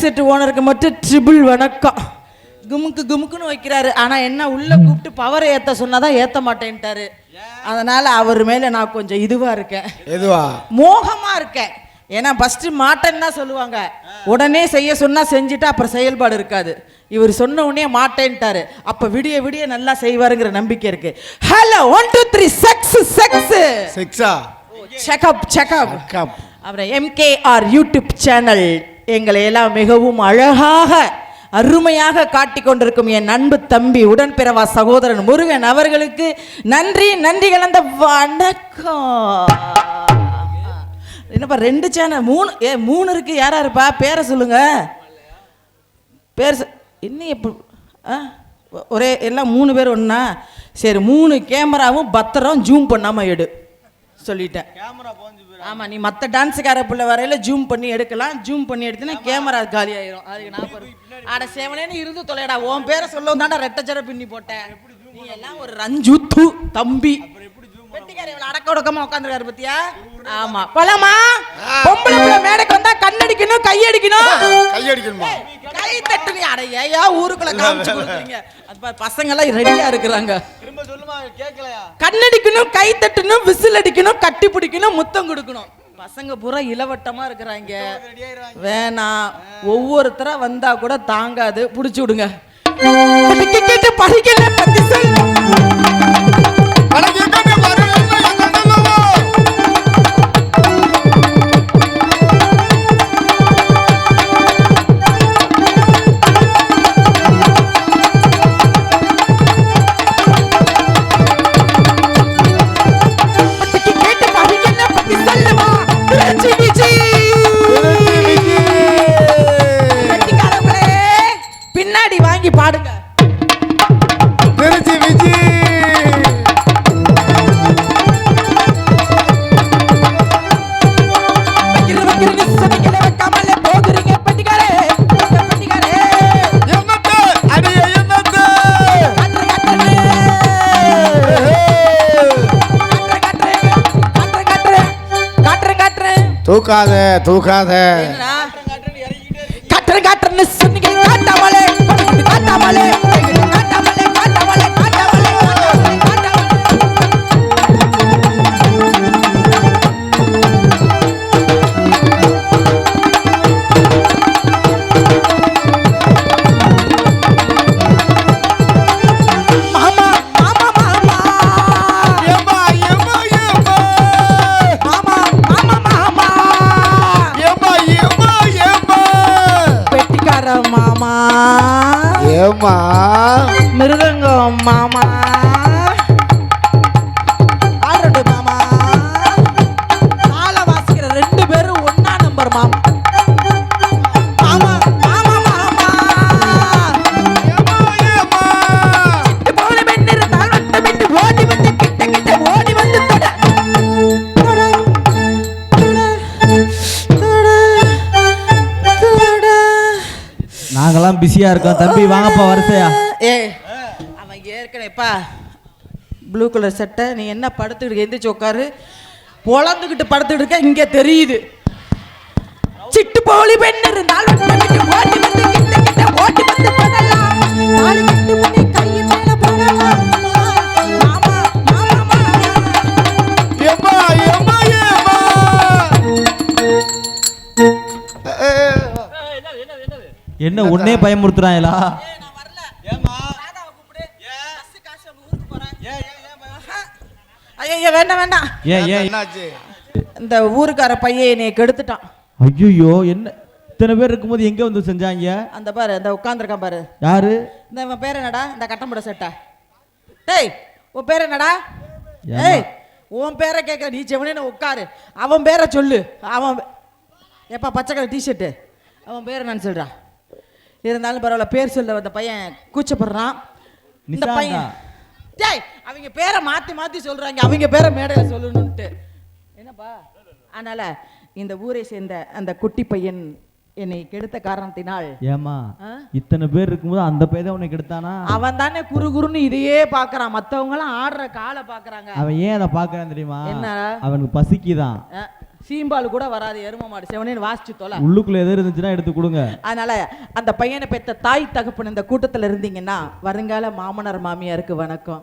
Set ஓனருக்கு மட்டும் triple வணக்கம். குமுக்கு குமுக்குன்னு வைக்கிறாரு. ஆனா என்ன உள்ள கூப்பிட்டு பவரை ஏத்த சொன்னாதான் ஏத்த மாட்டேன்ட்டாரு. அதனால அவர் மேல நான் கொஞ்சம் இதுவா இருக்கேன். எதுவா? மோகமா இருக்கேன். ஏன்னா ஃபர்ஸ்ட் மாட்டேன்னு தான் சொல்லுவாங்க. உடனே செய்ய சொன்னா செஞ்சுட்டு அப்புறம் செயல்பாடு இருக்காது. இவர் சொன்ன உடனே மாட்டேன்ட்டாரு. அப்ப விடிய விடிய நல்லா செய்வாருங்கிற நம்பிக்கை இருக்கு. Hello one two three checks checks செக்ஸா checkup checkup அப்புறம் எம்கேஆர் யூடியூப் சேனல் எங்களை எல்லாம் மிகவும் அழகாக அருமையாக காட்டிக் கொண்டிருக்கும் என் அன்பு தம்பி உடன்பிறவா சகோதரன் முருகன் அவர்களுக்கு நன்றி நன்றி கலந்த வணக்கம். என்னப்பா ரெண்டு சேனல் மூணு ஏ மூணு இருக்கு யாரா இருப்பா? பேரை சொல்லுங்க. பேர் சொ- இன்னும் எப்போ ஆ ஒ- ஒரே எல்லாம் மூணு பேர் ஒன்றா சரி மூணு கேமராவும் பத்திரம் ஜூம் பண்ணாமல் எடு. சொல்லிட்டேன். ஆமாம் நீ மற்ற டான்ஸுக்கார பிள்ளை வரையில ஜூம் பண்ணி எடுக்கலாம் ஜூம் பண்ணி எடுத்தீங்கன்னா கேமரா காலி ஆயிரும். அதுக்கு நான். அட செவனேன்னு இருந்து தொலைடா. உன் பேரை சொல்லவும் தாண்டா ரெட்டச்சர பின்னி போட்டேன். நீ எல்லாம் ஒரு ரஞ்சு தம்பி. வெட்டிக்காரி இவ்வளவு அடக்க ஒடுக்கமா உட்காந்துருக்காரு பத்தியா? ஆமா. போலாமா பொம்பளை பிள்ளை மேடைக்கு வந்தா கண்ணடிக்கணும் கையடிக்கணும். கையடிக்கணுமா? கை தட்டுங்க அட ஏயா ஊருக்குள்ள காமிச்சு கொடுக்குறீங்க. அது பசங்க எல்லாம் ரெடியா இருக்கிறாங்க. திரும்ப சொல்லுமா கேட்கலையா கண்ணடிக்கணும் கை தட்டணும் விசில் அடிக்கணும் கட்டி பிடிக்கணும் முத்தம் கொடுக்கணும். பசங்க பூரா இளவட்டமா இருக்கிறாங்க. வேணாம். ஒவ்வொருத்தரா வந்தா கூட தாங்காது. புடிச்சு விடுங்க. படிக்கல பத்தி சொல்லு. ઠુકા દે ઠુકા દે தொட. தொட நாங்கெல்லாம் பிஸியா இருக்கோம். தம்பி வாங்கப்பா வரிசையா? ஏ அவன் ஏற்கனவேப்பா ப்ளூ கலர் சட்டை. நீ என்ன படுத்துக்கிட்டு எந்திரிச்சு உட்காரு? பொழந்துக்கிட்டு படுத்துக்கிட்டு இருக்க இங்கே தெரியுது. சிட்டு போலி பெண் இருந்தால் வட்டமிட்டு ஓடி வந்து கிட்ட கிட்ட ஓடி வந்து படலாம். நாலு கட்டு மணி கையின் மேல போடலாம். என்ன உன்னே பயமுறுத்துறாங்களா ஐயோ வேண்டாம் வேண்டாம். இந்த ஊருக்கார பையன் என்னை கெடுத்துட்டான். ஐயோ என்ன? இத்தனை பேர் இருக்கும்போது எங்க வந்து செஞ்சாங்க? அந்த பாரு அந்த உட்காந்துருக்கான் பாரு. யாரு? இந்த இவன் பேர் என்னடா? இந்த கட்டம்பட செட்டா. டேய் உன் பேர் என்னடா? ஏய் உன் பேரை கேட்க நீ செவனேன்னு உட்காரு. அவன் பேரை சொல்லு. அவன் எப்பா பச்சை கலர் டிஷர்ட்டு அவன் பேர் என்னன்னு சொல்றா. இருந்தாலும் பரவாயில்ல பேர் சொல்ல அந்த பையன் கூச்சப்படுறான். இந்த. பையன் டேய் அவங்க பேரை மாத்தி மாத்தி சொல்றாங்க. அவங்க பேரை மேடையில் சொல்லணும்ட்டு என்னப்பா? அதனால இந்த ஊரை சேர்ந்த அந்த குட்டி பையன் என்னை கெடுத்த காரணத்தினால். ஏமா? இத்தனை பேர் இருக்கும்போது அந்த பையன் தான் உனக்கு எடுத்தானா அவன் தானே குறு குறுன்னு இதையே பாக்குறான் மத்தவங்க எல்லாம் ஆடுற காலை பாக்குறாங்க அவன் ஏன் அதை பாக்குறான் தெரியுமா? என்ன? அவனுக்கு பசிக்குதான். சீம்பால் கூட வராது. எரும மாடு செவனேன்னு வாசிச்சு தொலை. உள்ளுக்குள்ள எது இருந்துச்சுன்னா எடுத்து கொடுங்க. அதனால அந்த பையனை பெத்த தாய் தகப்பன் இந்த கூட்டத்தில் இருந்தீங்கன்னா வருங்கால மாமனார் மாமியாருக்கு வணக்கம்.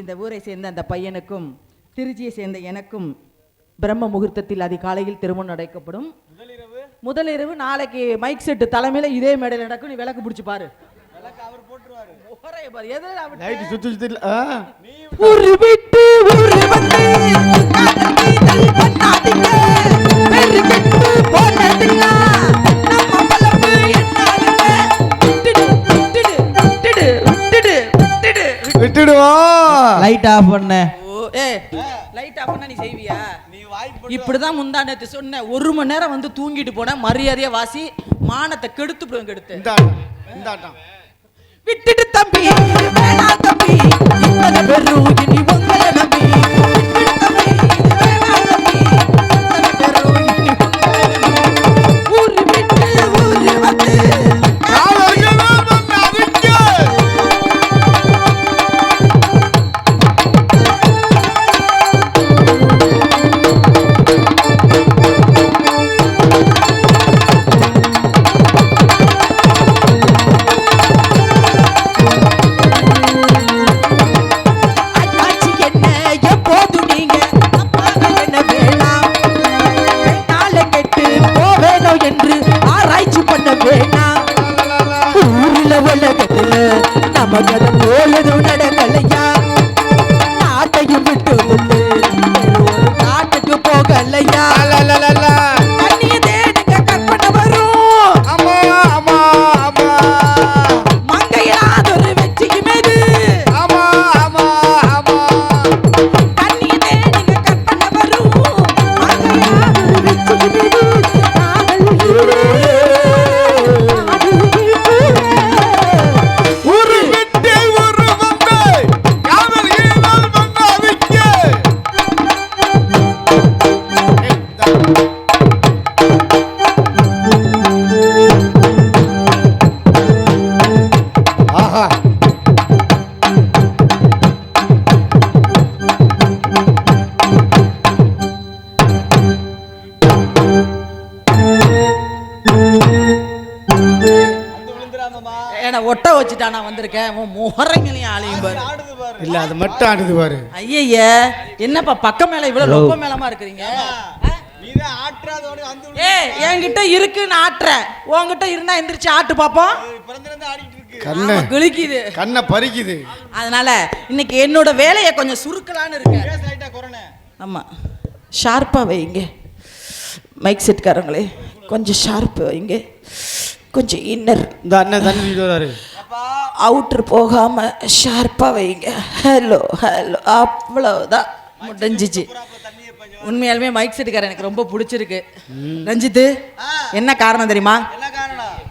இந்த ஊரை சேர்ந்த அந்த பையனுக்கும் திருச்சியை சேர்ந்த எனக்கும் பிரம்ம முகூர்த்தத்தில் அதிகாலையில் திருமணம் நடைக்கப்படும். முதலிரவு? நாளைக்கு மைக் செட்டு தலைமையில இதே மேடையில் நடக்கும். நீ விளக்கு பிடிச்சு பாரு. விட்டுடுவோம் லைட் ஆஃப் பண்ண. ஓ, ஏய், light off பண்ணா நீ செய்வியா? இப்படிதான் முந்தா நேத்து சொன்னேன் ஒரு மணி நேரம் வந்து தூங்கிட்டு போன மரியாதையா வாசி மானத்தை கெடுத்து கெடுத்து. விட்டுட்டு தம்பி வேணாம் தம்பி ஒட்ட வச்சுட்டா நான் வந்திருக்கேன். உன் முகரங்களையும் ஆளையும் பாரு. இல்ல அது மட்டும் ஆடுது பாரு. ஐயய்ய என்னப்பா பக்கம் மேல இவ்வளவு ரொம்ப மேலமா இருக்கிறீங்க? என்கிட்ட இருக்குன்னு ஆட்டுறேன் உன்கிட்ட இருந்தா எந்திரிச்சு ஆட்டு பாப்போம். கண்ணை. கிழிக்குது கண்ணை பறிக்குது. அதனால இன்னைக்கு என்னோட வேலையை கொஞ்சம் சுருக்கலான்னு இருக்கேன். ஆமா ஷார்ப்பா வைங்க. மைக் செட்காரங்களே கொஞ்சம் ஷார்ப்பு வைங்க. கொஞ்சம் இன்னர் இந்த அண்ணன் தண்ணி வராரு. அவுட்ரு போகாம ஷார்ப்பா வைங்க. ஹலோ ஹலோ அவ்வளவுதான். முடிஞ்சிச்சு. உண்மையாலுமே மைக் செட்டுக்காரன் எனக்கு ரொம்ப பிடிச்சிருக்கு. ரஞ்சித்து என்ன காரணம் தெரியுமா?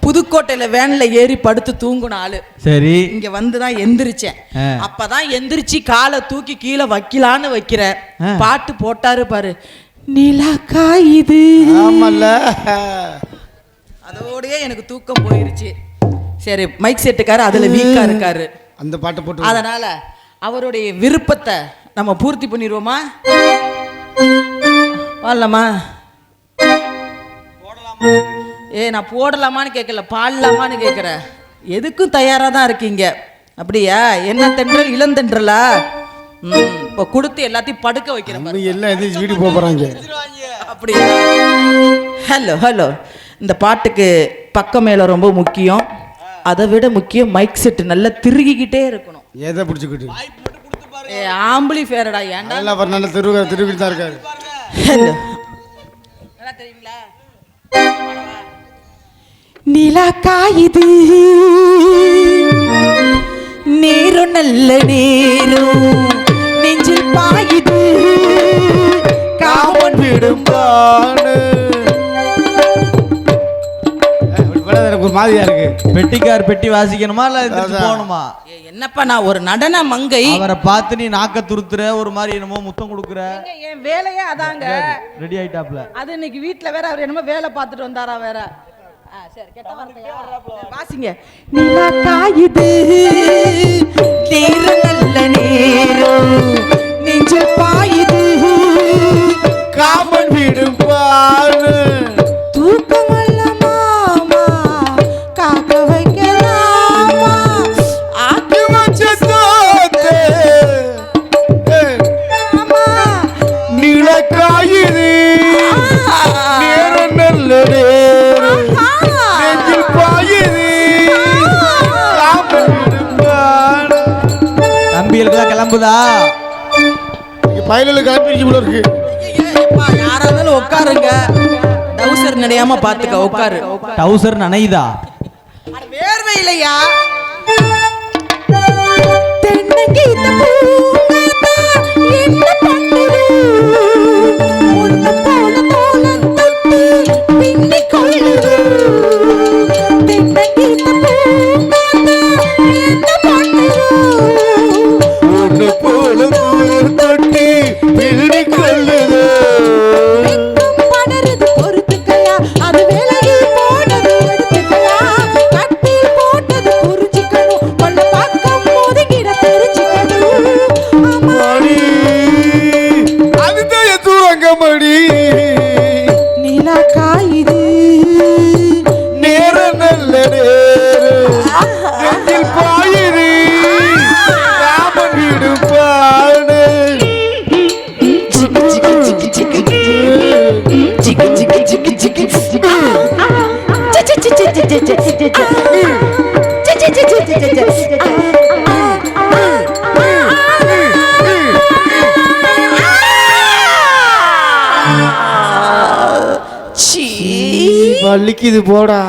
புதுக்கோட்டையில வேன்ல ஏறி படுத்து தூங்குன ஆளு. சரி. இங்க வந்து தான் எந்திரிச்சேன். அப்பதான் எந்திரிச்சு காலை தூக்கி கீழே வைக்கலான்னு வைக்கிறேன் ஆ. பாட்டு போட்டாரு பாரு. நிலா காயுது. ஆமல்ல. அதோடயே எனக்கு தூக்கம் போயிருச்சு. சரி மைக் செட்டுக்காரு அதுல வீக்கா இருக்காரு. அந்த பாட்டை போட்டு அதனால அவருடைய விருப்பத்தை நம்ம பூர்த்தி பண்ணிடுவோமா? பாடலாமா? ஏ நான் போடலாமான்னு கேட்கல பாடலாமான்னு கேட்குறேன் எதுக்கும் தயாராக தான் இருக்கீங்க. அப்படியா? என்ன தென்றல் இளந்தென்றலா இப்போ கொடுத்து எல்லாத்தையும் படுக்க வைக்கிறேன் எல்லாம் எதிர்த்து வீட்டுக்கு போக போறாங்க. அப்படியா? ஹலோ ஹலோ இந்த பாட்டுக்கு பக்கம் மேலே ரொம்ப முக்கியம். அதை விட முக்கியம் மைக் செட்டு நல்லா திருகிக்கிட்டே இருக்கணும். எதை பிடிச்சிக்கிட்டு. ஏ ஆம்பளி ஃபேரடா ஏன்டா? நல்லா அவர் நல்ல திரு திருவிட்டு தான் இருக்காரு. நல்லா தெரியுங்களா? நிலா காயுது. நீரும் நல்ல நீரும் நெஞ்சில் பாயுது. காமன் விடும் பாடு. எனக்கு ஒரு மாதிரியா இருக்கு? பெட்டிக்கார் பெட்டி வாசிக்கணுமா இல்ல. போகணுமா? ஏ, என்னப்பா நான் ஒரு நடன மங்கை. அவரை பார்த்து நீ நாக்க துருத்துற ஒரு மாதிரி என்னமோ முத்தம் கொடுக்குற. என் வேலையே அதாங்க. ரெடி ஆயிட்டாப்ல அது இன்னைக்கு வீட்ல வேற அவர் என்னமோ வேலை பார்த்துட்டு வந்தாரா வேற. ஆ, சரி கெட்ட வார்த்தையா? சரி, வாசிங்க. நிலா காயுது நீரு நல்ல நேரம் நெஞ்சில் பாயுது காம கிளம்புதா பயலுக்கு போல இருக்கு. ஏப்பா, யாரா இருந்தாலும் உட்காருங்க. டவுசர் நடையாம பாத்துக்க உட்காரு. டவுசர் நனையுதா? அட, வேர்வை இல்லையா? தென்னங்கீத்த பூங்காத்தா என்ன பண்ணுது? வலிக்குது போடா.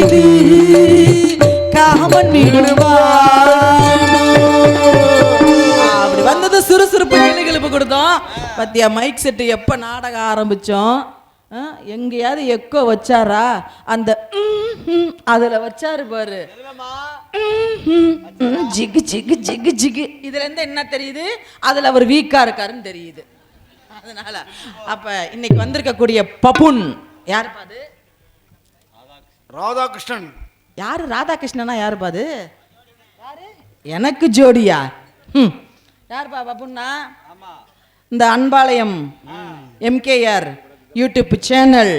பாயுது காமன் அப்படி வந்தது சுறுசுறுப்பு கிளுகிழுப்பு கொடுத்தோம். பத்தியா மைக் செட்டு எப்போ நாடகம் ஆரம்பிச்சோம்? ஆ, எங்கேயாவது எக்கோ வச்சாரா? அந்த அதுல வச்சாரு பாரு. ஜிகு ஜிகு ஜிகு ஜிகு. இதுல இருந்து என்ன தெரியுது? அதுல அவர் வீக்கா இருக்காருன்னு தெரியுது. அதனால அப்ப இன்னைக்கு வந்திருக்கக்கூடிய பபுன் யார் பாது ராதாகிருஷ்ணன். யாரு? ராதாகிருஷ்ணனா யார் பாது? யாரு எனக்கு ஜோடியா? ம் யாருப்பா பப்புன்னா இந்த அன்பாளையம் எம்கேஆர் யூடியூப் சேனல்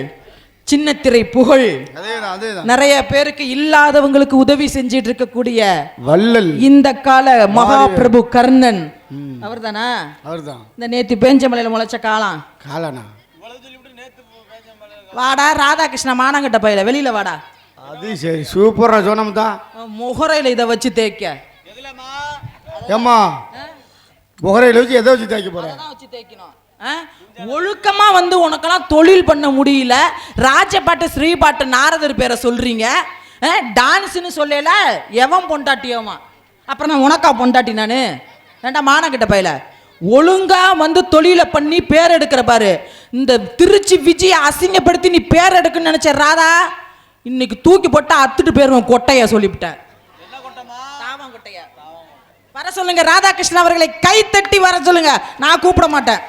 சின்னத்திரை புகழ். அதேதான் அதேதான். நிறைய பேருக்கு இல்லாதவங்களுக்கு உதவி செஞ்சிட்டு இருக்கக்கூடிய வள்ளல். இந்த கால மகாபிரபு கர்ணன். அவர்தானா? அவர்தான். இந்த நேத்து பேஞ்சமலையில முளைச்ச காலம் காலனா வாடா ராதாகிருஷ்ண மானங்கிட்ட பையில வெளியில வாடா. அது சரி சூப்பரா சொன்னோம் தான் முகரையில இதை வச்சு தேய்க்க. ஏம்மா முகரையில் வச்சு எதை வச்சு தேய்க்க போறேன் அதான் வச்சு தேய்க்கணும். ஆ? ஒழுக்கமா வந்து உனக்கெல்லாம் தொழில் பண்ண முடியல. ராஜபாட்டு ஸ்ரீபாட்டு நாரதர் பேரை சொல்றீங்க. ஆ? டான்ஸ்னு சொல்லல எவன் பொண்டாட்டியோமா அப்புறம் நான் உனக்கா பொண்டாட்டி நானு? ஏண்டா மானக்கிட்ட பையல? ஒழுங்கா வந்து தொழிலை பண்ணி பேர் எடுக்கிற பாரு. இந்த திருச்சி விஜயை அசிங்கப்படுத்தி நீ பேர் எடுக்குன்னு நினைச்ச ராதா இன்னைக்கு தூக்கி போட்டா அத்துட்டு போயிருவேன் கொட்டைய சொல்லிவிட்டேன் வர சொல்லுங்க ராதாகிருஷ்ணன் அவர்களை கை தட்டி வர சொல்லுங்க. நான் கூப்பிட மாட்டேன்.